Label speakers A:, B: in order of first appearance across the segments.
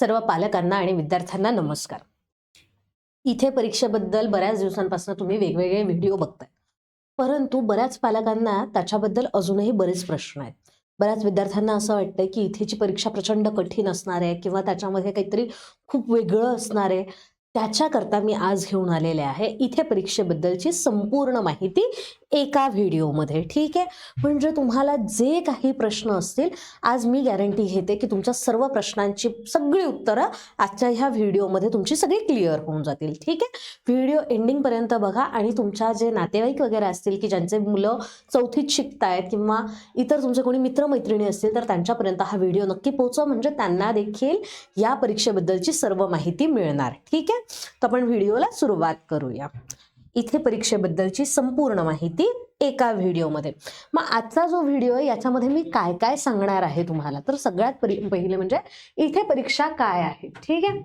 A: सर्व पालकांना आणि विद्यार्थ्यांना नमस्कार. इथे परीक्षेबद्दल बऱ्याच दिवसांपासून तुम्ही वेगवेगळे व्हिडिओ बघताय. परंतु बऱ्याच पालकांना त्याच्याबद्दल अजूनही बरेच प्रश्न आहेत. बऱ्याच विद्यार्थ्यांना असं वाटतंय की इथेची परीक्षा प्रचंड कठीण असणार आहे किंवा त्याच्यामध्ये काहीतरी खूप वेगळं असणार आहे. त्याच्याकरता मी आज घेऊन आलेले आहे इथे परीक्षेबद्दलची संपूर्ण माहिती एका व्हिडिओमध्ये ठीक आहे? म्हणजे तुम्हाला जे काही प्रश्न असतील आज मी गॅरंटी घेते की तुमच्या सर्व प्रश्नांची सगळी उत्तरं आजच्या ह्या व्हिडिओमध्ये तुमची सगळी क्लिअर होऊन जातील ठीक आहे? व्हिडिओ एंडिंगपर्यंत बघा आणि तुमच्या जे नातेवाईक वगैरे असतील की ज्यांचे मुलं चौथीत शिकतायत किंवा इतर तुमचे कोणी मित्रमैत्रिणी असतील तर त्यांच्यापर्यंत हा व्हिडिओ नक्की पोहोचवा. म्हणजे त्यांना देखील या परीक्षेबद्दलची सर्व माहिती मिळणार ठीक आहे? तर आपण व्हिडिओला सुरुवात करूया. इथे परीक्षेबद्दलची संपूर्ण माहिती एका व्हिडिओमध्ये. मग आजचा जो व्हिडिओ आहे याच्यामध्ये मी काय काय सांगणार आहे तुम्हाला? तर सगळ्यात परि पहिले म्हणजे इथे परीक्षा काय आहे ठीक आहे?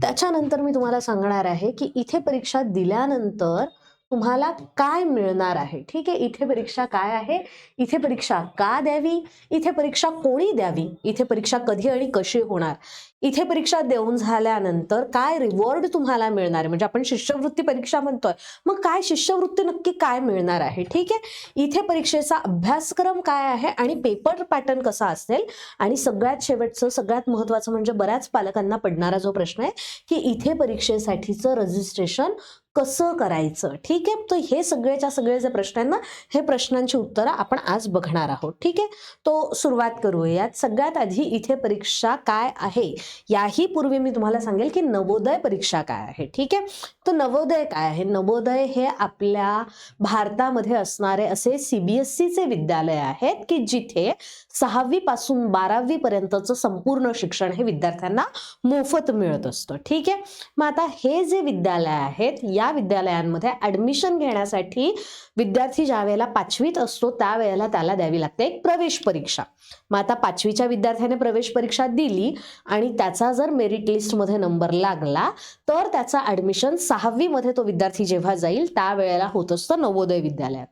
A: त्याच्यानंतर मी तुम्हाला सांगणार आहे की इथे परीक्षा दिल्यानंतर तुम्हाला काय मिळणार आहे? ठीक आहे इथे परीक्षा काय आहे? इथे परीक्षा का द्यावी? इथे परीक्षा कोणी द्यावी? इथे परीक्षा कधी आणि कशी होणार? इथे परीक्षा देऊन झाल्यानंतर काय रिवॉर्ड तुम्हाला मिळणार? आहे म्हणजे आपण शिष्यवृत्ती परीक्षा म्हणतोय. मग काय शिष्यवृत्ती नक्की काय मिळणार आहे? ठीक आहे? इथे परीक्षेचा अभ्यासक्रम काय आहे आणि पेपर पॅटर्न कसा असेल? आणि सगळ्यात शेवटचं सगळ्यात महत्त्वाचं म्हणजे बऱ्याच पालकांना पडणारा जो प्रश्न आहे की इथे परीक्षेसाठीचं रजिस्ट्रेशन कसं करायचं? ठीक आहे? तर हे सगळेच्या सगळे जे प्रश्न आहेत ना हे प्रश्नांची उत्तरं आपण आज बघणार आहोत. ठीक आहे? तो सुरुवात करूयात. सगळ्यात आधी इथे परीक्षा काय आहे? याही पूर्वी मी तुम्हाला सांगेल की नवोदय परीक्षा काय आहे. ठीक आहे? तर नवोदय काय आहे? नवोदय हे आपल्या भारतामध्ये असणारे असे सीबीएसईचे विद्यालय आहेत की जिथे सहावी पासून बारावी पर्यंतचं संपूर्ण शिक्षण हे विद्यार्थ्यांना मोफत मिळत असतं. ठीक आहे? मग आता हे जे विद्यालय आहेत या विद्यालयांमध्ये ऍडमिशन घेण्यासाठी विद्यार्थी ज्या वेळेला पाचवीत असतो त्यावेळेला त्याला द्यावी लागते एक प्रवेश परीक्षा. मग आता पाचवीच्या विद्यार्थ्याने प्रवेश परीक्षा दिली आणि त्याचा जर मेरिट लिस्टमध्ये नंबर लागला तर त्याचा ऍडमिशन सहावीमध्ये तो विद्यार्थी जेव्हा जाईल त्यावेळेला होत असतं नवोदय विद्यालयात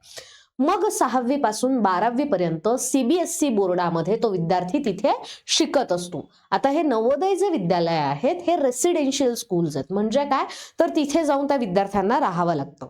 A: मग सहावी पासून बारावी पर्यंत सीबीएसई बोर्डामध्ये तो विद्यार्थी तिथे शिकत असतो. आता हे नवोदय जे विद्यालय आहेत हे रेसिडेन्शियल स्कूल्स आहेत. म्हणजे काय? तर तिथे जाऊन त्या विद्यार्थ्यांना राहावं लागतं.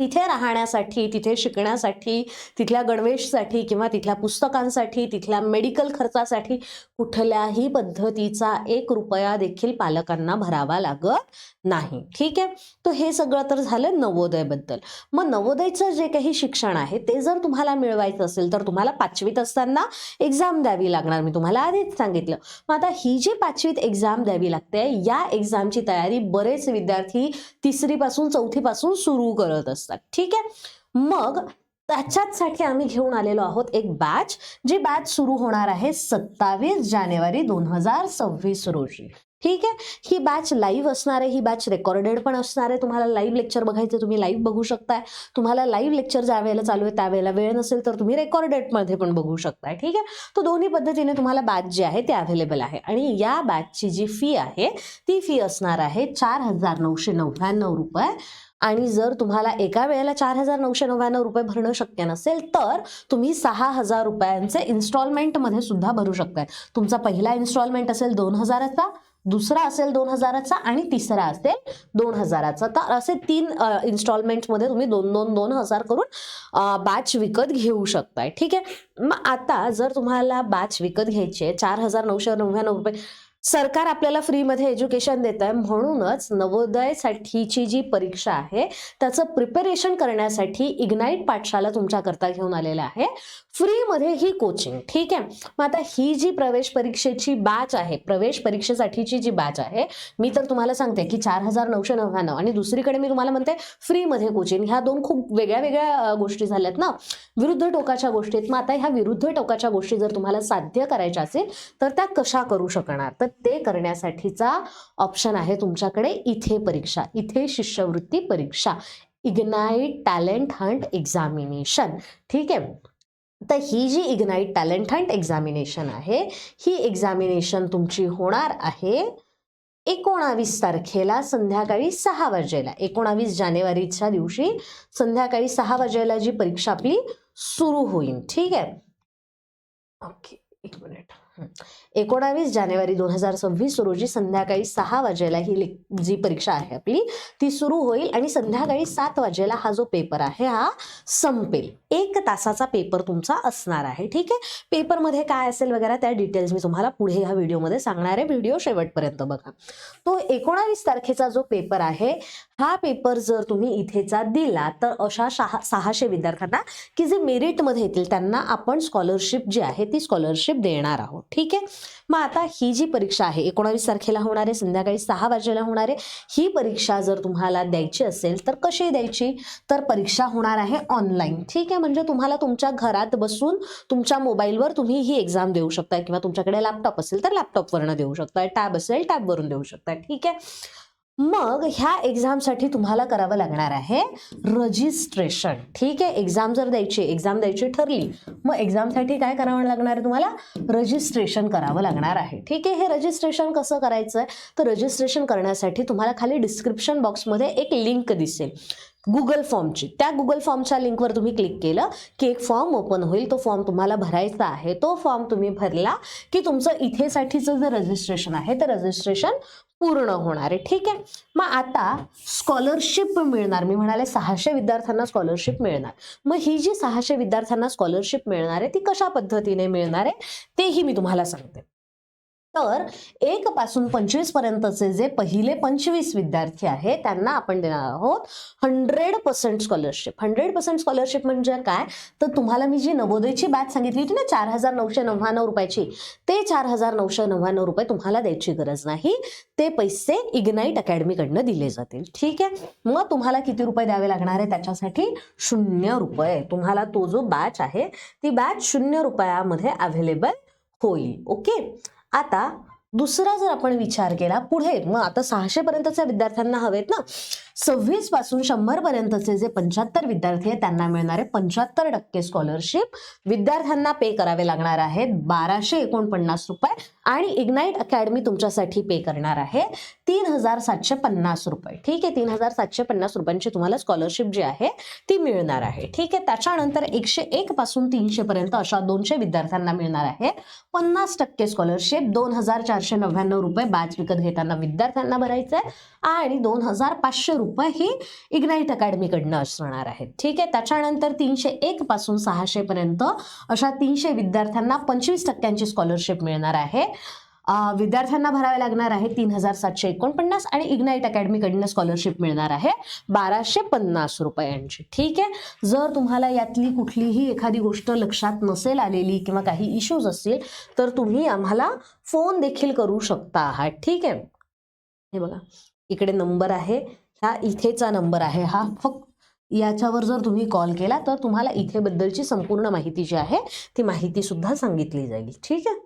A: तिथे राहण्यासाठी तिथे शिकण्यासाठी तिथल्या गणवेशसाठी किंवा तिथल्या पुस्तकांसाठी तिथल्या मेडिकल खर्चासाठी कुठल्याही पद्धतीचा एक रुपया देखील पालकांना भरावा लागत नाही. ठीक आहे? तर हे सगळं तर झालं नवोदयबद्दल. मग नवोदयचं जे काही शिक्षण आहे ते जर तुम्हाला मिळवायचं असेल तर तुम्हाला पाचवीत असताना एक्झाम द्यावी लागणार. मी तुम्हाला आधीच सांगितलं. मग आता ही जी पाचवीत एक्झाम द्यावी लागते या एक्झामची तयारी बरेच विद्यार्थी तिसरीपासून चौथीपासून सुरू करत असतात. ठीक आहे? मग त्याच्याचसाठी आम्ही घेऊन आलेलो आहोत एक बॅच जी बॅच सुरू होणार आहे सत्तावीस जानेवारी दोन हजार सव्वीस रोजी. ठीक आहे? ही बॅच लाईव्ह असणार आहे ही बॅच रेकॉर्डेड पण असणार आहे. तुम्हाला लाईव्ह लेक्चर बघायचे तुम्ही लाईव्ह बघू शकताय. तुम्हाला लाईव्ह लेक्चर ज्या वेळेला चालू आहे त्यावेळेला वेळ नसेल तर तुम्ही रेकॉर्डेडमध्ये पण बघू शकताय. ठीक आहे? तो दोन्ही पद्धतीने तुम्हाला बॅच जी आहे ती अवेलेबल आहे. आणि या बॅचची जी फी आहे ती फी असणार आहे चार हजार नऊशे नव्याण्णव रुपये आणि जर तुम्हाला एका वेळेला चार हजार नऊशे नव्याण्णव रुपये भरणं शक्य नसेल तर तुम्ही सहा हजार रुपयांचे इन्स्टॉलमेंटमध्ये सुद्धा भरू शकताय. तुमचा पहिला इन्स्टॉलमेंट असेल दोन हजाराचा दुसरा असेल दोन हजाराचा आणि तिसरा असेल दोन हजाराचा. तर असे तीन इन्स्टॉलमेंटमध्ये तुम्ही दोन दोन दोन हजार करून बॅच विकत घेऊ शकताय. ठीक आहे? मग आता जर तुम्हाला बॅच विकत घ्यायची आहे चार हजार नऊशे नव्याण्णव रुपये सरकार आपल्याला फ्रीमध्ये एज्युकेशन देत आहे म्हणूनच नवोदयसाठीची जी परीक्षा आहे त्याचं प्रिपरेशन करण्यासाठी इग्नाईट पाठशाला तुमच्याकरता घेऊन आलेला आहे. फ्रीमध्ये ही कोचिंग ठीक आहे? मग आता ही जी प्रवेश परीक्षेची बॅच आहे प्रवेश परीक्षेसाठीची जी बॅच आहे मी तर तुम्हाला सांगते की चार हजार नऊशे नव्याण्णव आणि दुसरीकडे मी तुम्हाला म्हणते फ्रीमध्ये कोचिंग. ह्या दोन खूप वेगळ्या वेगळ्या गोष्टी झाल्यात ना? विरुद्ध टोकाच्या गोष्टी आहेत मग आता ह्या विरुद्ध टोकाच्या गोष्टी जर तुम्हाला साध्य करायच्या असेल तर त्या कशा करू शकणार? तर ते करण्यासाठीचा ऑप्शन आहे तुमच्याकडे इथे परीक्षा इथे शिष्यवृत्ती परीक्षा इग्नाईट टॅलेंट हंट एक्झामिनेशन ठीक आहे? तर ही जी इग्नाईट टॅलेंट हंट एक्झामिनेशन आहे ही एक्झामिनेशन तुमची होणार आहे एकोणावीस तारखेला संध्याकाळी सहा वाजेला. एकोणावीस जानेवारीच्या दिवशी संध्याकाळी सहा वाजेला जी परीक्षा आपली सुरू होईल. ठीक आहे? ओके एक मिनिट एकोणावीस जानेवारी दोन हजार सव्वीस रोजी संध्याकाळी सहा वाजेला ही जी परीक्षा आहे आपली ती सुरू होईल आणि संध्याकाळी सात वाजेला हा जो पेपर आहे हा संपेल. एक तासाचा पेपर तुमचा असणार आहे ठीक आहे? पेपरमध्ये काय असेल वगैरे त्या डिटेल्स मी तुम्हाला पुढे ह्या व्हिडिओमध्ये सांगणार आहे. व्हिडिओ शेवटपर्यंत बघा. तो एकोणावीस तारखेचा जो पेपर आहे हा पेपर जर तुम्ही इथेचा दिला तर अशा सहा सहाशे विद्यार्थ्यांना की जे मेरिटमध्ये येतील त्यांना आपण स्कॉलरशिप जी आहे ती स्कॉलरशिप देणार आहोत. ठीक आहे? मग आता ही जी परीक्षा आहे एकोणावीस तारखेला होणार आहे संध्याकाळी सहा वाजेला होणार आहे ही परीक्षा जर तुम्हाला द्यायची असेल तर कशी द्यायची? तर परीक्षा होणार आहे ऑनलाईन ठीक आहे? म्हणजे तुम्हाला तुमच्या घरात बसून तुमच्या मोबाईलवर तुम्ही ही एक्झाम देऊ शकता किंवा तुमच्याकडे लॅपटॉप असेल तर लॅपटॉपवरनं देऊ शकता टॅब असेल टॅबवरून देऊ शकता ठीक आहे? मग ह्या एक्झामसाठी तुम्हाला करावं लागणार आहे रजिस्ट्रेशन ठीक आहे? एक्झाम जर द्यायची एक्झाम द्यायची ठरली मग एक्झामसाठी काय करावं लागणार आहे तुम्हाला? रजिस्ट्रेशन करावं लागणार आहे. ठीक आहे? हे रजिस्ट्रेशन कसं करायचं आहे तर रजिस्ट्रेशन करण्यासाठी तुम्हाला खाली डिस्क्रिप्शन बॉक्समध्ये एक लिंक दिसेल. गुगल फॉर्मची त्या गुगल फॉर्मच्या लिंकवर तुम्ही क्लिक केलं की एक फॉर्म ओपन होईल. तो फॉर्म तुम्हाला भरायचा आहे. तो फॉर्म तुम्ही भरला की तुमचं इथेसाठीचं जे रजिस्ट्रेशन आहे ते रजिस्ट्रेशन पूर्ण होणार आहे. ठीक आहे? मग आता स्कॉलरशिप मिळणार. मी म्हणाले सहाशे विद्यार्थ्यांना स्कॉलरशिप मिळणार. मग ही जी सहाशे विद्यार्थ्यांना स्कॉलरशिप मिळणार आहे ती कशा पद्धतीने मिळणार आहे? तेही मी तुम्हाला सांगते. तर एक पासून पंचवीस पर्यंतचे जे पहिले पंचवीस विद्यार्थी आहेत त्यांना आपण देणार आहोत hundred percent scholarship hundred percent scholarship म्हणजे काय? तर तुम्हाला मी जी नवोदयची बॅच सांगितली होती ना चार हजार नऊशे नव्याण्णव रुपयाची ते चार हजार नऊशे नव्याण्णव रुपये तुम्हाला द्यायची गरज नाही. ते पैसे इग्नाईट अकॅडमीकडनं दिले जातील. ठीक आहे? मग तुम्हाला किती रुपये द्यावे लागणार आहे? त्याच्यासाठी शून्य रुपये. तुम्हाला तो जो बॅच आहे ती बॅच शून्य रुपयामध्ये अवेलेबल होईल. ओके आता दुसरा जर आपण विचार केला पुढे मग आता सहाशे पर्यंतच्या विद्यार्थ्यांना हवेत ना. सव्वीसपासून शंभर पर्यंतचे जे पंच्याहत्तर विद्यार्थी आहेत त्यांना मिळणारे पंच्याहत्तर टक्के स्कॉलरशिप विद्यार्थ्यांना पे करावे लागणार आहेत. बाराशे एकोणपन्नास रुपये आणि इग्नाईट अकॅडमी तुमच्यासाठी पे करणार आहे. तीन हजार सातशे पन्नास रुपये. ठीक आहे तीन हजार सातशे पन्नास रुपयांची तुम्हाला स्कॉलरशिप जी आहे ती मिळणार आहे. ठीक आहे त्याच्यानंतर एकशे एक पासून तीनशे पर्यंत अशा दोनशे विद्यार्थ्यांना मिळणार आहे. पन्नास टक्के स्कॉलरशिप दोन हजार चारशे नव्याण्णव रुपये बॅच विकत घेताना विद्यार्थ्यांना भरायचं आहे आणि दोन हजार पाचशे रुपये ही इग्नाईट अकॅडमीकडनं असणार आहेत. ठीक आहे? त्याच्यानंतर तीनशे एक पासून सहाशे पर्यंत अशा तीनशे विद्यार्थ्यांना पंचवीस टक्क्यांची स्कॉलरशिप मिळणार आहे. विद्यार्थ्यांना भरावे लागणार आहे तीन हजार सातशे एकोणपन्नास आणि इग्नाईट अकॅडमीकडनं स्कॉलरशिप मिळणार आहे बाराशे पन्नास रुपयांची. ठीक आहे? जर तुम्हाला यातली कुठलीही एखादी गोष्ट लक्षात नसेल आलेली किंवा काही इश्यूज असतील तर तुम्ही आम्हाला फोन देखील करू शकता. आहात ठीक आहे? हे बघा. इकडे नंबर आहे. हा इथेचा नंबर आहे. हा फक्त याच्यावर जर तुम्ही कॉल केला तर तुम्हाला इथेबद्दलची संपूर्ण माहिती जी आहे ती माहिती सुद्धा सांगितली जाईल. ठीक आहे?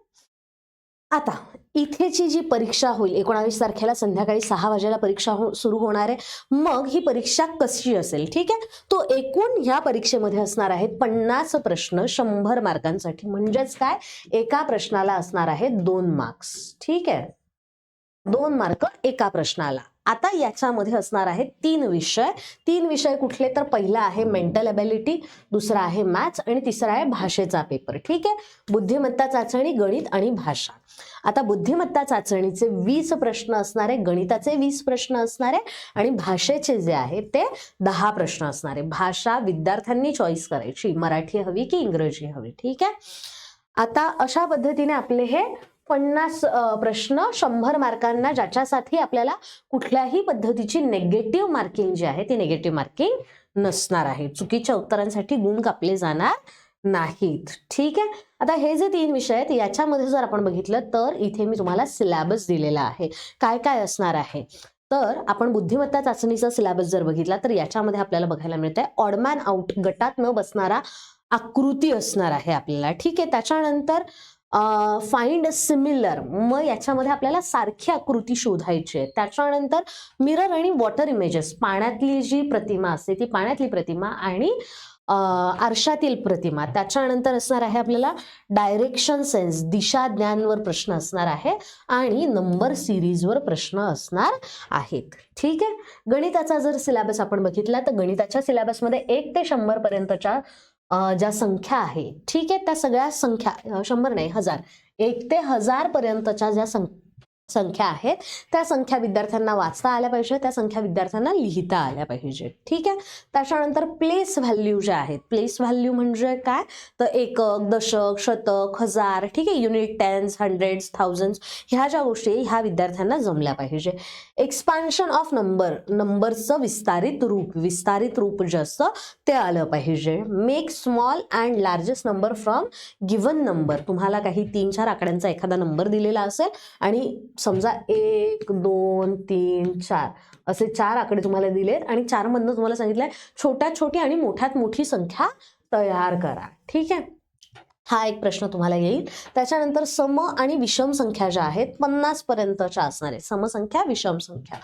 A: आता इथेची जी परीक्षा होईल एकोणावीस तारखेला संध्याकाळी सहा वाजेला परीक्षा हो सुरू होणार आहे. मग ही परीक्षा कशी असेल? ठीक आहे? तो एकूण ह्या परीक्षेमध्ये असणार आहेत पन्नास प्रश्न शंभर मार्कांसाठी. म्हणजेच काय? एका प्रश्नाला असणार आहेत दोन मार्क्स. ठीक आहे? दोन मार्क एका प्रश्नाला. आता याच्यामध्ये असणार आहेत तीन विषय. तीन विषय कुठले तर पहिला आहे मेंटल अबिलिटी दुसरा आहे मॅथ्स आणि तिसरा आहे भाषेचा पेपर ठीक आहे? बुद्धिमत्ता चाचणी गणित आणि भाषा. आता बुद्धिमत्ता चाचणीचे वीस प्रश्न असणारे गणिताचे वीस प्रश्न असणारे आणि भाषेचे जे आहेत ते दहा प्रश्न असणारे. भाषा विद्यार्थ्यांनी चॉईस करायची. मराठी हवी की इंग्रजी हवी? ठीक आहे? आता अशा पद्धतीने आपले हे पन्नास प्रश्न शंभर मार्कांना ज्याच्यासाठी आपल्याला कुठल्याही पद्धतीची नेगेटिव्ह मार्किंग जी आहे ती नेगेटिव्ह मार्किंग नसणार आहे. चुकीच्या उत्तरांसाठी गुण कापले जाणार नाहीत. ठीक आहे? आता हे जे तीन विषय आहेत याच्यामध्ये जर आपण बघितलं तर इथे मी तुम्हाला सिलॅबस दिलेला आहे. काय काय असणार आहे? तर आपण बुद्धिमत्ता चाचणीचा सिलॅबस जर बघितला तर याच्यामध्ये आपल्याला बघायला मिळतंय ऑडमॅन आउट गटात न बसणारा आकृती असणार आहे आपल्याला. ठीक आहे? त्याच्यानंतर फाइंड सिमिलर मग याच्यामध्ये आपल्याला सारखी आकृती शोधायची आहे. त्याच्यानंतर मिरर आणि वॉटर इमेजेस पाण्यातली जी प्रतिमा असते ती पाण्यातली प्रतिमा आणि आरशातील प्रतिमा. त्याच्यानंतर असणार आहे आपल्याला डायरेक्शन सेन्स दिशा ज्ञानवर प्रश्न असणार आहे आणि नंबर सिरीजवर प्रश्न असणार आहेत. ठीक आहे? गणिताचा जर सिलेबस आपण बघितला तर गणिताच्या सिलेबसमध्ये एक ते शंभरपर्यंतच्या ज्या संख्या आहे ठीक आहे? त्या सगळ्या संख्या शंभर नाही हजार. एक ते हजार पर्यंतच्या ज्या सं संख्या आहेत त्या संख्या विद्यार्थ्यांना वाचता आल्या पाहिजे त्या संख्या विद्यार्थ्यांना लिहिता आल्या पाहिजे ठीक आहे? त्याच्यानंतर प्लेस व्हॅल्यू ज्या आहेत प्लेस व्हॅल्यू म्हणजे काय? तर एकक दशक शतक हजार ठीक आहे? युनिट टेन्स हंड्रेड्स थाउजंड्स ह्या ज्या गोष्टी ह्या विद्यार्थ्यांना जमल्या पाहिजे एक्सपान्शन ऑफ नंबर नंबरचं विस्तारित रूप विस्तारित रूप जे असतं ते आलं पाहिजे. Make small and largest number from given number तुम्हाला काही तीन चार आकड्यांचा एखादा नंबर दिलेला असेल आणि समजा एक दोन तीन चार असे चार आकडे तुम्हाला दिलेत आणि चारमधनं तुम्हाला सांगितलं आहे छोट्यात छोटी आणि मोठ्यात मोठी संख्या तयार करा. ठीक आहे? हा एक प्रश्न तुम्हाला येईल. त्याच्यानंतर सम आणि विषम संख्या ज्या आहेत पन्नासपर्यंतच्या असणार आहेत. समसंख्या विषम संख्या.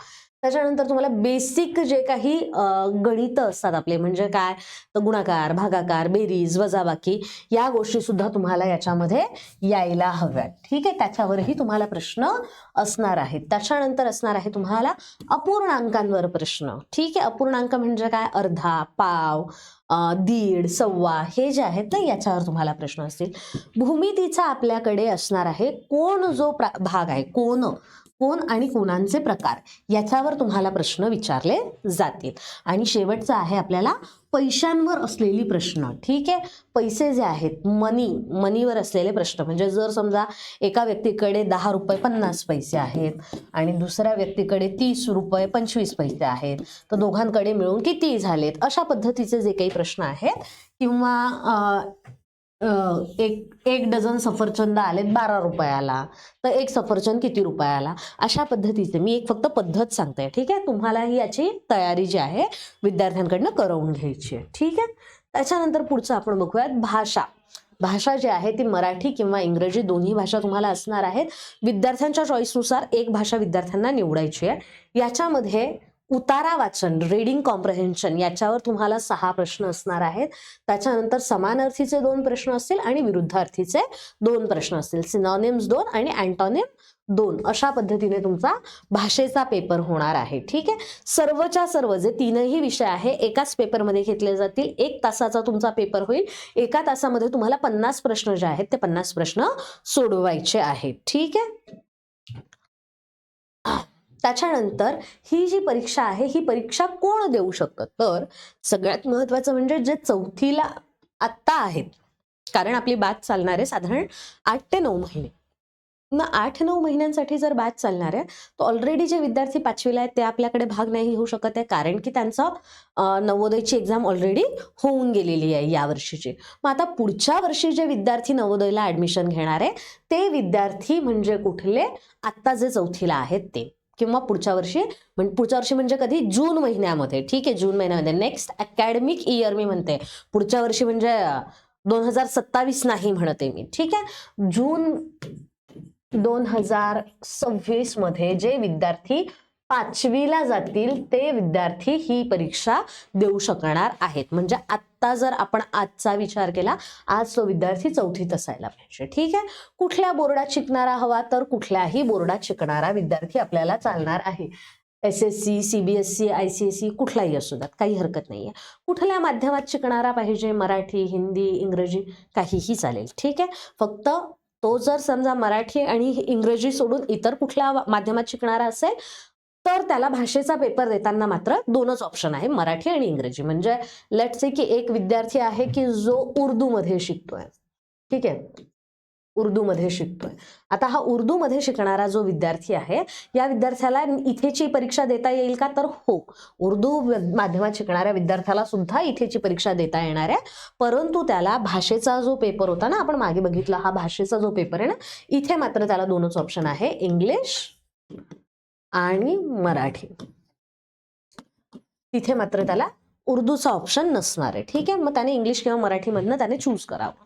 A: त्याच्यानंतर तुम्हाला बेसिक जे काही गणित असतात आपले म्हणजे काय? तर गुणाकार भागाकार बेरीज वजाबाकी या गोष्टी सुद्धा तुम्हाला याच्यामध्ये यायला हव्यात. ठीक आहे? त्याच्यावरही तुम्हाला प्रश्न असणार आहेत. त्याच्यानंतर असणार आहे तुम्हाला अपूर्णांकांवर प्रश्न. ठीक आहे? अपूर्णांक म्हणजे काय? अर्धा पाव दीड सव्वा हे जे आहेत ना याच्यावर तुम्हाला प्रश्न असतील. भूमितीचा आपल्याकडे असणार आहे कोण जो प्रा- भाग आहे कोण? कोण आणि कोणांचे प्रकार याच्यावर तुम्हाला प्रश्न विचारले जातील. आणि शेवटचा आहे आपल्याला पैशांवर असलेली प्रश्न. ठीक आहे? पैसे जे आहेत मनी मनीवर असलेले प्रश्न. म्हणजे जर समजा एका व्यक्तीकडे दहा रुपये पन्नास पैसे आहेत आणि दुसऱ्या व्यक्तीकडे तीस रुपये पंचवीस पैसे आहेत तर दोघांकडे मिळून किती झालेत? अशा पद्धतीचे जे काही प्रश्न आहेत किंवा एक एक डझन सफरचंद आलेत बारा रुपयाला. तर एक सफरचंद किती रुपयाला? अशा पद्धतीचे मी एक फक्त पद्धत सांगते. ठीक आहे? तुम्हालाही याची तयारी जी आहे विद्यार्थ्यांकडनं करवून घ्यायची आहे. ठीक आहे? त्याच्यानंतर पुढचं आपण बघूयात भाषा. भाषा जी आहे ती मराठी किंवा इंग्रजी दोन्ही भाषा तुम्हाला असणार आहेत. विद्यार्थ्यांच्या चॉईसनुसार एक भाषा विद्यार्थ्यांना निवडायची आहे. याच्यामध्ये उतारा वाचन रीडिंग कॉम्प्रहेन्शन याच्यावर तुम्हाला सहा प्रश्न असणार आहेत. त्याच्यानंतर समानार्थीचे दोन प्रश्न असतील आणि विरुद्धार्थीचे दोन प्रश्न असतील. सिनॉनिम्स दोन आणि अँटॉनिम दोन. अशा पद्धतीने तुमचा भाषेचा पेपर होणार आहे. ठीक आहे? सर्वच्या सर्व जे तीनही विषय आहे एकाच पेपरमध्ये घेतले जातील. एक तासाचा तुमचा पेपर होईल. एका तासामध्ये तुम्हाला पन्नास प्रश्न जे आहेत ते पन्नास प्रश्न सोडवायचे आहेत. ठीक आहे? त्याच्यानंतर ही जी परीक्षा आहे ही परीक्षा कोण देऊ शकतं? तर सगळ्यात महत्वाचं म्हणजे जे चौथीला आत्ता आहेत कारण आपली बॅच चालणार आहे साधारण आठ ते नऊ महिने. मग आठ नऊ महिन्यांसाठी जर बॅच चालणार आहे तर ऑलरेडी जे विद्यार्थी पाचवीला आहेत ते आपल्याकडे भाग नाही होऊ शकत आहे कारण की त्यांचं नवोदयची एक्झाम ऑलरेडी होऊन गेलेली आहे या वर्षीची. मग आता पुढच्या वर्षी जे विद्यार्थी नवोदयला ऍडमिशन घेणार आहे ते विद्यार्थी म्हणजे कुठले? आत्ता जे चौथीला आहेत ते. किंवा पुढच्या वर्षी म्हणजे पुढच्या वर्षी म्हणजे कधी? जून महिन्यामध्ये. ठीक आहे जून महिन्यामध्ये. नेक्स्ट अकॅडमिक इयर मी म्हणते. पुढच्या वर्षी म्हणजे दोन हजार सत्तावीस नाही म्हणते मी. ठीक आहे? जून दोन हजार सव्वीसमध्ये जे विद्यार्थी पाचवीला जातील ते विद्यार्थी ही परीक्षा देऊ शकणार आहेत. म्हणजे आत्ता जर आपण आजचा विचार केला आज तो विद्यार्थी चौथीत असायला पाहिजे. ठीक आहे? कुठल्या बोर्डात शिकणारा हवा तर कुठल्याही बोर्डात शिकणारा विद्यार्थी आपल्याला चालणार आहे. S S C C B S C I C S C कुठलाही असू द्यात काही हरकत नाही आहे कुठल्या माध्यमात शिकणारा पाहिजे? मराठी हिंदी इंग्रजी काहीही चालेल. ठीक आहे? फक्त तो जर समजा मराठी आणि इंग्रजी सोडून इतर कुठल्या माध्यमात शिकणारा असेल तर त्याला भाषेचा पेपर देताना मात्र दोनच ऑप्शन आहे मराठी आणि इंग्रजी. म्हणजे लेट से की एक विद्यार्थी आहे की जो उर्दूमध्ये शिकतोय. ठीक आहे? उर्दूमध्ये शिकतोय. आता हा उर्दूमध्ये शिकणारा जो विद्यार्थी आहे या विद्यार्थ्याला इथेची परीक्षा देता येईल का? तर हो. उर्दू माध्यमात शिकणाऱ्या विद्यार्थ्याला सुद्धा इथेची परीक्षा देता येणार आहे. परंतु त्याला भाषेचा जो पेपर होता ना आपण मागे बघितला हा भाषेचा जो पेपर आहे ना इथे मात्र त्याला दोनच ऑप्शन आहे. इंग्लिश आणि मराठी. तिथे मात्र त्याला उर्दूचा ऑप्शन नसणार आहे. ठीक आहे? मग त्याने इंग्लिश किंवा मराठीमधनं त्याने चूज करावं.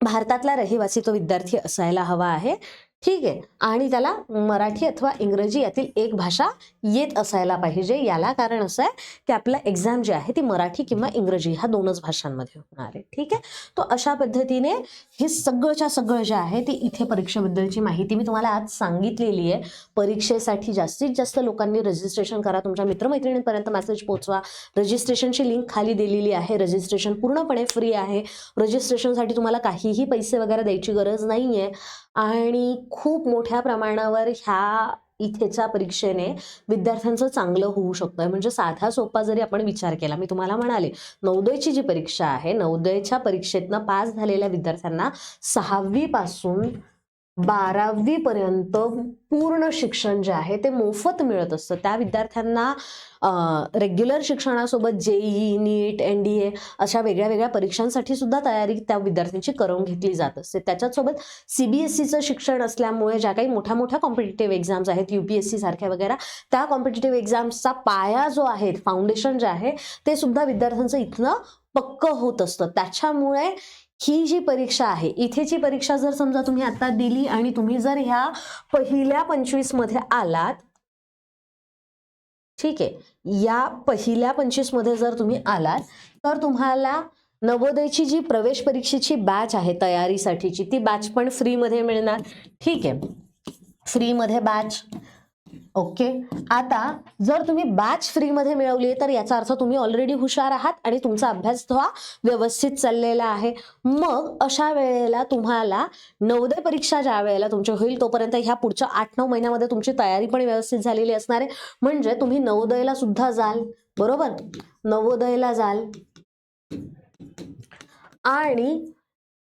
A: भारतातला रहिवासी तो विद्यार्थी असायला हवा आहे. ठीक आहे. आणि त्याला मराठी अथवा इंग्रजी यातील एक भाषा येत असायला पाहिजे. याला कारण असं आहे की आपला एक्झाम जी आहे ती मराठी किंवा इंग्रजी ह्या दोनच भाषांमध्ये होणार आहे. ठीक आहे? तो अशा पद्धतीने हे सगळंच्या सगळं जे आहे ते इथे परीक्षेबद्दलची माहिती मी तुम्हाला आज सांगितलेली आहे. परीक्षेसाठी जास्तीत जास्त लोकांनी रजिस्ट्रेशन करा. तुमच्या मित्रमैत्रिणींपर्यंत मेसेज पोचवा. रजिस्ट्रेशनची लिंक खाली दिलेली आहे. रजिस्ट्रेशन पूर्णपणे फ्री आहे. रजिस्ट्रेशनसाठी तुम्हाला काहीही पैसे वगैरे द्यायची गरज नाही आहे आणि खूप मोठ्या प्रमाणावर ह्या इथेच्या परीक्षेने विद्यार्थ्यांचं चांगलं होऊ शकतं म्हणजे साधा सोपा जरी आपण विचार केला मी तुम्हाला म्हणाले नवोदयची जी परीक्षा आहे नवोदयच्या परीक्षेतनं पास झालेल्या विद्यार्थ्यांना सहावीपासून बारावीपर्यंत पूर्ण शिक्षण जे आहे ते मोफत मिळत असतं. त्या विद्यार्थ्यांना रेग्युलर शिक्षणासोबत JEE NEET N D A अशा वेगळ्या वेगळ्या परीक्षांसाठी सुद्धा तयारी त्या विद्यार्थ्यांची करून घेतली जात असते. त्याच्यासोबत सी बी एस सीचं शिक्षण असल्यामुळे ज्या काही मोठ्या मोठ्या कॉम्पिटेटिव्ह एक्झाम्स आहेत यू पी एस सी सारख्या वगैरे त्या कॉम्पिटेटिव्ह एक्झाम्सचा पाया जो आहे फाउंडेशन जे आहे ते सुद्धा विद्यार्थ्यांचं इथनं पक्क होत असतं. त्याच्यामुळे ही जी परीक्षा आहे इथेची परीक्षा जर समजा तुम्ही आता दिली आणि तुम्ही जर ह्या पहिल्या पंचवीसमध्ये आलात ठीक आहे या पहिल्या पंचवीसमध्ये जर तुम्ही आलात तर तुम्हाला नवोदयची जी प्रवेश परीक्षेची बॅच आहे तयारीसाठीची ती बॅच पण फ्रीमध्ये मिळणार ठीक आहे. फ्रीमध्ये बॅच ओके. आता जर तुम्ही बॅच फ्रीमध्ये मिळवली तर याचा अर्थ तुम्ही ऑलरेडी हुशार आहात आणि तुमचा अभ्यास हा व्यवस्थित चाललेला आहे. मग अशा वेळेला तुम्हाला नवोदय परीक्षा ज्या वेळेला तुमची होईल तोपर्यंत ह्या पुढच्या आठ नऊ महिन्यामध्ये तुमची तयारी पण व्यवस्थित झालेली असणार आहे. म्हणजे तुम्ही नवोदयला सुद्धा जाल बरोबर? नवोदयला जाल. आणि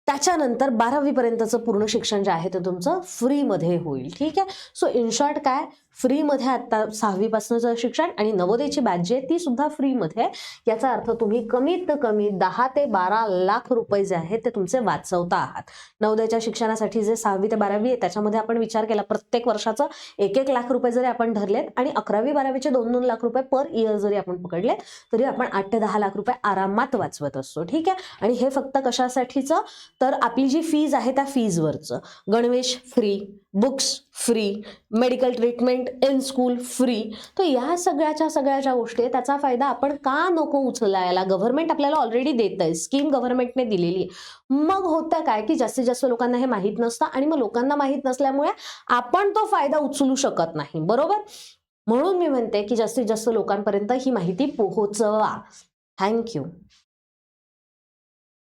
A: त्याच्यानंतर बारावीपर्यंतचं पूर्ण शिक्षण जे आहे ते तुमचं फ्रीमध्ये होईल. ठीक आहे? सो इन शॉर्ट काय? फ्रीमध्ये आता सहावीपासूनचं शिक्षण आणि नवोदयची बॅच जी आहे ती सुद्धा फ्रीमध्ये. आहे याचा अर्थ तुम्ही कमीत कमी दहा ते बारा लाख रुपये जे आहेत ते तुमचे वाचवता आहात. नवोदयच्या शिक्षणासाठी जे सहावी ते बारावी आहे त्याच्यामध्ये आपण विचार केला प्रत्येक वर्षाचं एक एक लाख रुपये जरी आपण धरलेत आणि अकरावी बारावीचे दोन दोन लाख रुपये पर इयर जरी आपण पकडले तरी आपण आठ ते दहा लाख रुपये आरामात वाचवत असतो ठीक आहे? आणि हे फक्त कशासाठीचं? तर आपली जी फीज आहे त्या फीजवरचं गणवेश free books free medical treatment in school free तर या सगळ्याच्या सगळ्या ज्या गोष्टी आहेत. त्याचा फायदा आपण का नको उचलायला? गव्हर्नमेंट आपल्याला ऑलरेडी देत आहे स्कीम गव्हर्नमेंटने दिलेली आहे. मग होतं काय की जास्तीत जास्त लोकांना हे माहीत नसतं आणि मग लोकांना माहीत नसल्यामुळे आपण तो फायदा उचलू शकत नाही. बरोबर? म्हणून मी म्हणते की जास्तीत जास्त लोकांपर्यंत ही माहिती पोहोचवा. थँक्यू